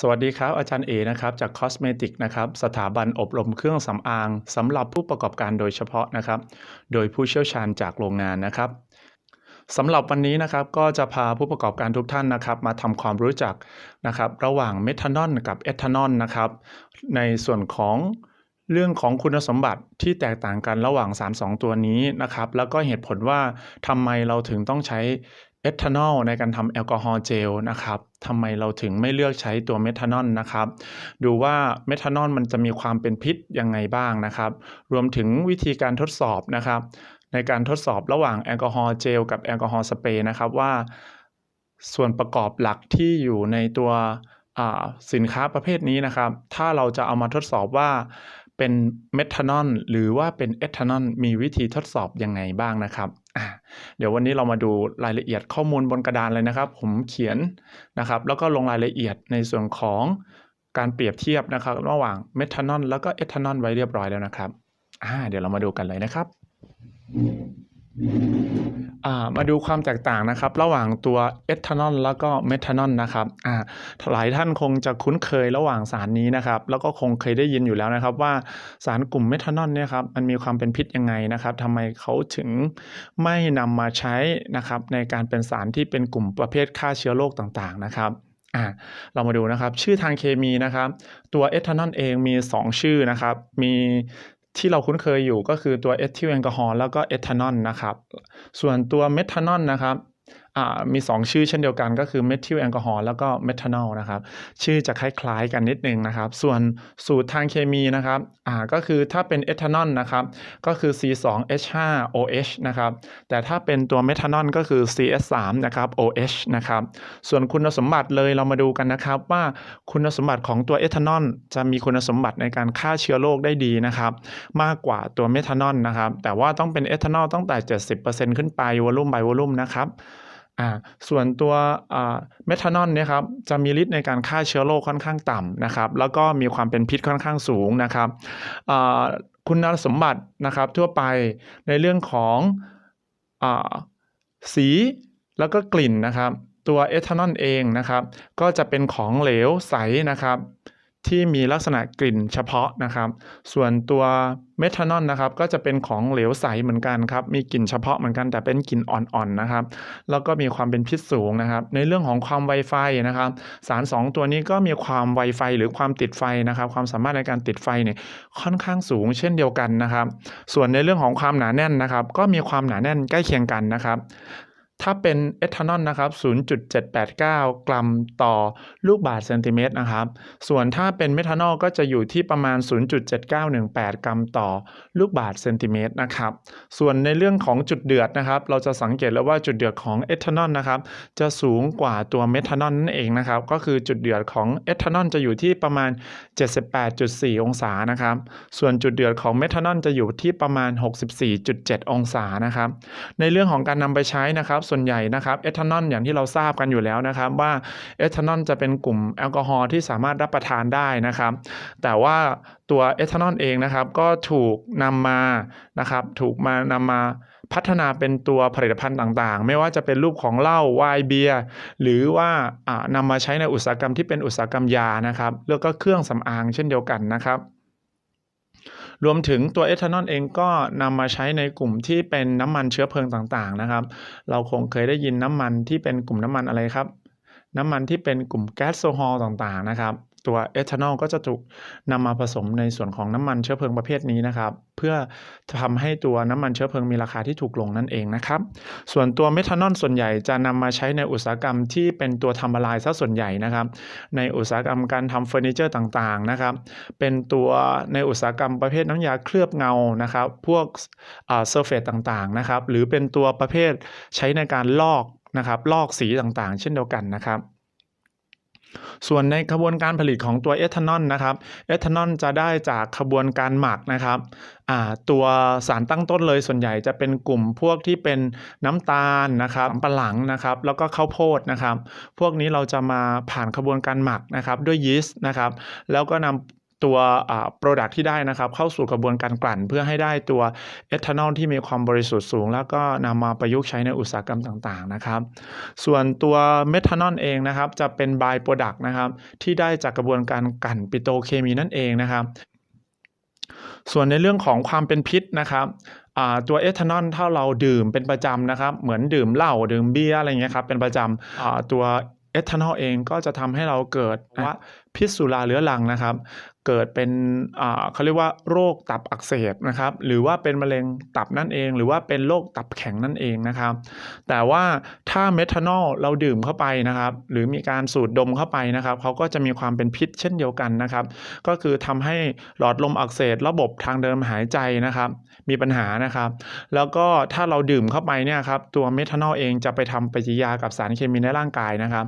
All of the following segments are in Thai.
สวัสดีครับ อาจารย์เอนะครับจาก Cosmetic นะครับสถาบันอบรมเครื่องสำอางสำหรับผู้ประกอบการโดยเฉพาะนะครับ โดยผู้เชี่ยวชาญจากโรงงานนะครับสำหรับวันนี้นะครับก็จะพาผู้ประกอบการทุกท่านนะครับ มาทำความรู้จักนะครับ ระหว่างเมทานอลกับเอทานอลนะครับ ในส่วนของเรื่องของคุณสมบัติที่แตกต่างกันระหว่างสารสองตัวนี้นะครับ แล้วก็เหตุผลว่าทำไมเราถึงต้องใช้ เอทานอลในการทำแอลกอฮอล์เจลนะครับทำไมเราถึงไม่เลือกใช้ตัวเมทานอลนะครับ ดูว่าเมทานอลมันจะมีความเป็นพิษยังไงบ้างนะครับ รวมถึงวิธีการทดสอบนะครับ ในการทดสอบระหว่างแอลกอฮอล์เจลกับแอลกอฮอล์สเปรย์นะครับว่า ส่วนประกอบหลักที่อยู่ในตัวสินค้าประเภทนี้นะครับ ถ้าเราจะเอามาทดสอบว่า เป็นเมทานอลหรือว่าเป็นเอทานอลมีวิธีทดสอบยังไงบ้างนะครับ เดี๋ยววันนี้เรามาดูรายละเอียดข้อมูลบนกระดานเลยนะครับ ผมเขียนนะครับ แล้วก็ลงรายละเอียดในส่วนของการเปรียบเทียบนะครับ ระหว่างเมทานอลแล้วก็เอทานอลไว้เรียบร้อยแล้วนะครับเดี๋ยวเรามาดูกันเลยนะครับอ่า มาดูความแตกต่างนะครับ ระหว่างตัวเอทานอลแล้วก็เมทานอลนะครับอ่าหลายท่านคงจะคุ้นเคยระหว่างสารนี้นะครับ แล้วก็คงเคยได้ยินอยู่แล้วนะครับ ว่าสารกลุ่มเมทานอลเนี่ยครับมันมีความเป็นพิษยังไงนะครับทำไมเขาถึงไม่นำมาใช้นะครับ ในการเป็นสารที่เป็นกลุ่มประเภทฆ่าเชื้อโรคต่างๆนะครับอ่าเรามาดูนะครับ ชื่อทางเคมีนะครับ ตัวเอทานอลเองมี 2 ชื่อนะครับ มี ที่เราคุ้นเคยอยู่ก็คือตัวเอทิลแอลกอฮอล์แล้วก็เอทานอลนะครับ ส่วนตัวเมทานอลนะครับ มี 2 ชื่อเช่นเดียวกันก็คือเมทิลแอลกอฮอล์แล้วก็เมทานอลนะครับ ชื่อจะคล้ายๆกันนิดนึงนะครับ ส่วนสูตรทางเคมีนะครับก็คือถ้าเป็นเอทานอลนะครับก็คือ C2H5OH นะครับแต่ถ้าเป็นตัวเมทานอลก็คือ CS3 นะครับ OH นะครับส่วนคุณสมบัติเลยเรามาดูกันนะครับว่าคุณสมบัติของตัวเอทานอลจะมีคุณสมบัติในการฆ่าเชื้อโรคได้ดีนะครับมากกว่าตัวเมทานอลนะครับแต่ว่าต้องเป็นเอทานอลตั้งแต่ 70%ขึ้นไปวอลุ่ม by วอลุ่มนะครับ อ่าส่วนตัวอ่าเมทานอลเนี่ยครับจะมีฤทธิ์ในการฆ่าเชื้อโรคค่อนข้างต่ำนะครับ แล้วก็มีความเป็นพิษค่อนข้างสูงนะครับอ่าคุณสมบัตินะครับทั่วไปในเรื่องของอ่าสีแล้วก็กลิ่นนะครับ ตัวเอทานอลเองนะครับ ก็จะเป็นของเหลวใสนะครับ ที่มีลักษณะกลิ่นเฉพาะนะครับ ส่วนตัวเมทานอลนะครับ ก็จะเป็นของเหลวใสเหมือนกันครับ มีกลิ่นเฉพาะเหมือนกันแต่เป็นกลิ่นอ่อนๆนะครับ แล้วก็มีความเป็นพิษสูงนะครับ ในเรื่องของความไวไฟนะครับ สาร 2 ตัวนี้ก็มีความไวไฟหรือความติดไฟนะครับ ความสามารถในการติดไฟเนี่ยค่อนข้างสูงเช่นเดียวกันนะครับ ส่วนในเรื่องของความหนาแน่นนะครับ ก็มีความหนาแน่นใกล้เคียงกันนะครับ ถ้าเป็นเอทานอลนะครับ 0.789 กรัมต่อลูกบาศก์เซนติเมตรนะครับ ส่วนถ้าเป็นเมทานอลก็จะอยู่ที่ประมาณ 0.7918 กรัมต่อลูกบาศก์เซนติเมตรนะครับ ส่วนในเรื่องของจุดเดือดนะครับ เราจะสังเกตแล้วว่าจุดเดือดของเอทานอลนะครับ จะสูงกว่าตัวเมทานอลนั่นเองนะครับ ก็คือจุดเดือดของเอทานอลจะอยู่ที่ประมาณ 78.4 องศานะครับ ส่วนจุดเดือดของเมทานอลจะอยู่ที่ประมาณ 64.7 องศานะครับ ในเรื่องของการนำไปใช้นะครับส่วนใหญ่นะครับเอทานอลอย่างที่เราทราบกันอยู่แล้วนะครับว่าเอทานอลจะเป็นกลุ่มแอลกอฮอล์ที่สามารถรับประทานได้นะครับ แต่ว่าตัวเอทานอลเองนะครับก็ถูกนำมานะครับถูกมานำมาพัฒนาเป็นตัวผลิตภัณฑ์ต่างๆ ไม่ว่าจะเป็นรูปของเหล้าไวน์เบียร์หรือว่าอ่านำมาใช้ในอุตสาหกรรมที่เป็นอุตสาหกรรมยานะครับแล้วก็เครื่องสำอางเช่นเดียวกันนะครับ รวมถึงตัวเอทานอลเองก็นำมาใช้ในกลุ่มที่เป็นน้ำมันเชื้อเพลิงต่างๆนะครับ เราคงเคยได้ยินน้ำมันที่เป็นกลุ่มน้ำมันอะไรครับ น้ำมันที่เป็นกลุ่มแก๊สโซฮอลต่างๆนะครับ ตัวเอทานอลก็จะถูกนำมาผสมในส่วนของน้ำมันเชื้อเพลิงประเภทนี้นะครับ เพื่อทำให้ตัวน้ำมันเชื้อเพลิงมีราคาที่ถูกลงนั่นเองนะครับ ส่วนตัวเมทานอลส่วนใหญ่จะนำมาใช้ในอุตสาหกรรมที่เป็นตัวทำละลายซะส่วนใหญ่นะครับ ในอุตสาหกรรมการทำเฟอร์นิเจอร์ต่างๆนะครับ เป็นตัวในอุตสาหกรรมประเภทน้ำยาเคลือบเงานะครับ พวกเซอร์เฟตต่างๆนะครับ หรือเป็นตัวประเภทใช้ในการลอกนะครับ ลอกสีต่างๆ เช่นเดียวกันนะครับ ส่วนในขบวนการผลิตของตัวเอทานอลนะครับ เอทานอลจะได้จากขบวนการหมักนะครับ ตัวสารตั้งต้นเลยส่วนใหญ่จะเป็นกลุ่มพวกที่เป็นน้ำตาลนะครับสำปหลังนะครับ แล้วก็ข้าวโพดนะครับ พวกนี้เราจะมาผ่านขบวนการหมักนะครับด้วยยีสต์นะครับ แล้วก็นำ ตัวอ่า product ที่ได้นะครับ เข้าสู่กระบวนการกลั่น เพื่อให้ได้ตัวเอทานอลที่มีความบริสุทธิ์สูง แล้วก็นำมาประยุกต์ใช้ในอุตสาหกรรมต่างๆนะครับ ส่วนตัวเมทานอลเองนะครับ จะเป็น by product นะครับ ที่ได้จากกระบวนการกลั่นปิโตรเคมีนั่นเองนะครับส่วนในเรื่องของความเป็นพิษนะครับอ่าตัวเอทานอลถ้าเราดื่มเป็นประจำนะครับ เหมือนดื่มเหล้าดื่มเบียร์อะไรเงี้ยครับเป็นประจำอ่าตัวเอทานอลเองก็จะทำให้เราเกิดว่าพิษสุราเรื้อรังนะครับเกิดเป็นเขาเรียกว่าโรคตับอักเสบนะครับ หรือว่าเป็นมะเร็งตับนั่นเอง หรือว่าเป็นโรคตับแข็งนั่นเองนะครับ แต่ว่าถ้าเมทานอลเราดื่มเข้าไปนะครับ หรือมีการสูดดมเข้าไปนะครับเขาก็จะมีความเป็นพิษเช่นเดียวกันนะครับ ก็คือทำให้หลอดลมอักเสบระบบทางเดินหายใจนะครับ มีปัญหานะครับ แล้วก็ถ้าเราดื่มเข้าไปเนี่ยครับตัวเมทานอลเองจะไปทำปฏิกิริยากับสารเคมีในร่างกายนะครับ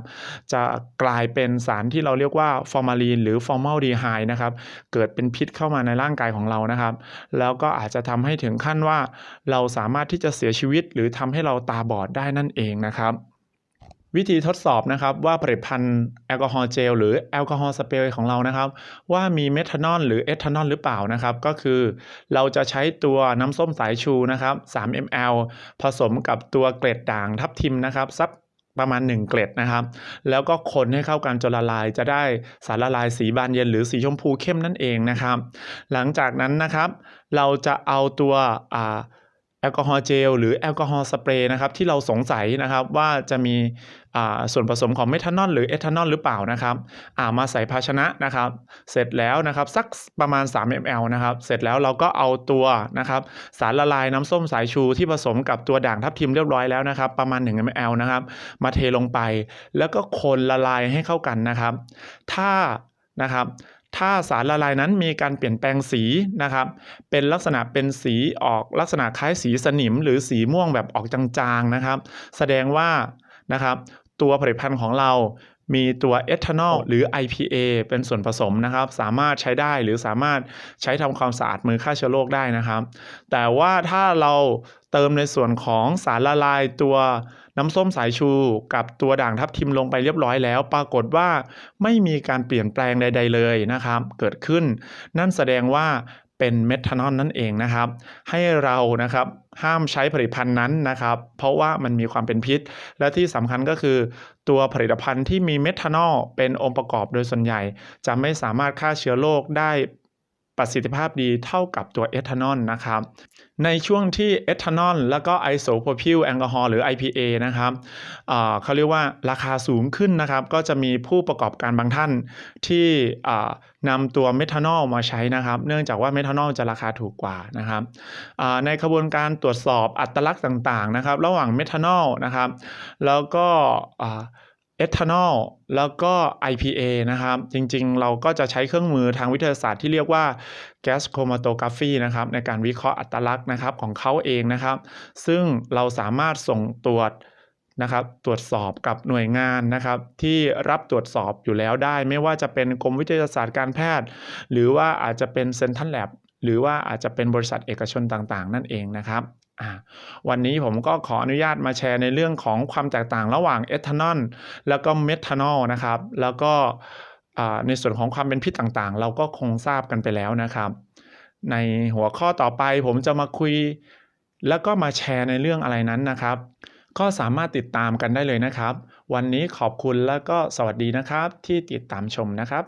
จะกลายเป็นสารที่เราเรียกว่าฟอร์มาลีนหรือฟอร์มาลดีไฮด์นะครับ เกิดเป็นพิษเข้ามาในร่างกายของเรานะครับ แล้วก็อาจจะทำให้ถึงขั้นว่า เราสามารถที่จะเสียชีวิต หรือทำให้เราตาบอดได้นั่นเองนะครับวิธีทดสอบนะครับว่าผลิตภัณฑ์แอลกอฮอล์เจลหรือแอลกอฮอล์สเปรย์ของเรานะครับ ว่ามีเมทานอลหรือเอทานอลหรือเปล่านะครับ ก็คือเราจะใช้ตัวน้ำส้มสายชูนะครับ 3 ml ผสมกับตัวเกล็ดด่างทับทิมนะครับสัก ประมาณ 1 เกล็ดนะครับ แล้วก็คนให้เข้ากันจนละลายจะได้สารละลายสีบานเย็นหรือสีชมพูเข้มนั่นเองนะครับ หลังจากนั้นนะครับ เราจะเอาตัวอ่า แอลกอฮอล์เจลหรือแอลกอฮอล์สเปรย์นะครับที่เราสงสัยนะครับว่าจะมีส่วนผสมของเมทานอลหรือเอทานอลหรือเปล่านะครับามาใส่ภาชนะนะครับ เสร็จแล้วนะครับสักประมาณ 3 ml นะครับ เสร็จแล้วเราก็เอาตัวนะครับสารละลายน้ำส้มสายชูที่ผสมกับตัวด่างทับทิมเรียบร้อยแล้วนะครับ ประมาณ 1 ml นะครับ มาเทลงไป แล้วก็คนละลายให้เข้ากันนะครับ ถ้านะครับ ถ้าสารละลายนั้นมีการเปลี่ยนแปลงสีนะครับ เป็นลักษณะเป็นสีออกลักษณะคล้ายสีสนิม หรือสีม่วงแบบออกจางๆนะครับ แสดงว่านะครับตัวผลิตภัณฑ์ของเรามีตัวเอทานอลหรือ IPA เป็นส่วนผสมนะครับ สามารถใช้ได้หรือสามารถใช้ทำความสะอาดมือฆ่าเชื้อโรคได้นะครับ แต่ว่าถ้าเรา เติมในส่วนของสารละลายตัวน้ำส้มสายชูกับตัวด่างทับทิมลงไปเรียบร้อยแล้ว ปรากฏว่าไม่มีการเปลี่ยนแปลงใด ๆ เลยนะครับ เกิดขึ้น นั่นแสดงว่าเป็นเมทานอลนั่นเองนะครับ ให้เรานะครับห้ามใช้ผลิตภัณฑ์นั้นนะครับ เพราะว่ามันมีความเป็นพิษ และที่สำคัญก็คือ ตัวผลิตภัณฑ์ที่มีเมทานอลเป็นองค์ประกอบโดยส่วนใหญ่ จะไม่สามารถฆ่าเชื้อโรคได้ ประสิทธิภาพดีเท่ากับตัวเอทานอลนะครับ ในช่วงที่เอทานอลแล้วก็ไอโซโพพิลแอลกอฮอล์หรือ IPA นะครับเขาเรียกว่าราคาสูงขึ้นนะครับ ก็จะมีผู้ประกอบการบางท่านที่นำตัวเมทานอลมาใช้นะครับ เนื่องจากว่าเมทานอลจะราคาถูกกว่านะครับในกระบวนการตรวจสอบอัตลักษณ์ต่างๆนะครับ ระหว่างเมทานอลนะครับ แล้วก็ เอทานอลแล้วก็ IPA นะครับ จริงๆ เราก็จะใช้เครื่องมือทางวิทยาศาสตร์ที่เรียกว่า gas chromatography นะครับในการวิเคราะห์อัตลักษณ์นะครับของเขาเองนะครับ ซึ่งเราสามารถส่งตรวจนะครับตรวจสอบกับหน่วยงานนะครับ ที่รับตรวจสอบอยู่แล้วได้ ไม่ว่าจะเป็นกรมวิทยาศาสตร์การแพทย์ หรือว่าอาจจะเป็นเซนทันแลบหรือว่าอาจจะเป็นบริษัทเอกชนต่างๆ นั่นเองนะครับ วันนี้ผมก็ขออนุญาตมาแชร์ในเรื่องของความแตกต่างระหว่างเอทานอลแล้วก็เมทานอลนะครับ แล้วก็ในส่วนของความเป็นพิษต่างๆ เราก็คงทราบกันไปแล้วนะครับ ในหัวข้อต่อไปผมจะมาคุย แล้วก็มาแชร์ในเรื่องอะไรนั้นนะครับ ก็สามารถติดตามกันได้เลยนะครับ วันนี้ขอบคุณแล้วก็สวัสดีนะครับที่ติดตามชมนะครับ